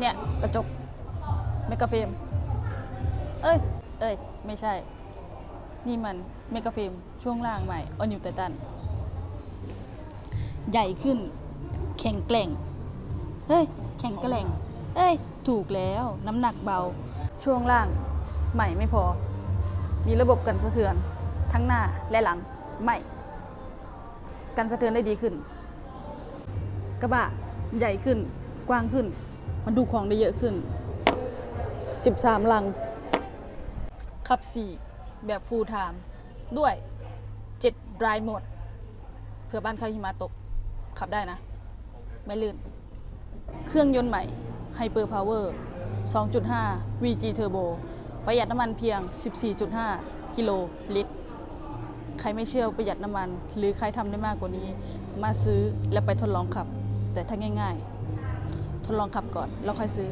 เนี่ยกระจกเมกะเฟรมเอ้ย เอ้ย ไม่ใช่ นี่มันเมกะเฟรมช่วงล่างใหม่ออนิวไททันใหญ่ขึ้น แข็งแกร่ง เฮ้ย แข็งแกร่ง เอ้ย ถูกแล้วน้ำหนักเบา ช่วงล่างใหม่ไม่พอ มีระบบกันสะเทือน ทั้งหน้าและหลังใหม่ กันสะเทือนได้ดีขึ้น กระบะใหญ่ขึ้น กว้างขึ้น มันดูของได้เยอะขึ้น 13 ลัง ขับ 4 แบบ full time ด้วย7 drive mode เผื่อบ้านใครหิมะตก ขับได้นะ ไม่ลื่น เครื่องยนต์ใหม่ Hyper Power 2.5 VG Turbo ประหยัดน้ำมันเพียง 14.5 กิโลลิตร ใครไม่เชื่อประหยัดน้ำมัน หรือใครทำได้มากกว่านี้ มาซื้อแล้วไปทดลองขับ แต่ถ้าง่าย ๆ ทดลองขับก่อนแล้วค่อยซื้อ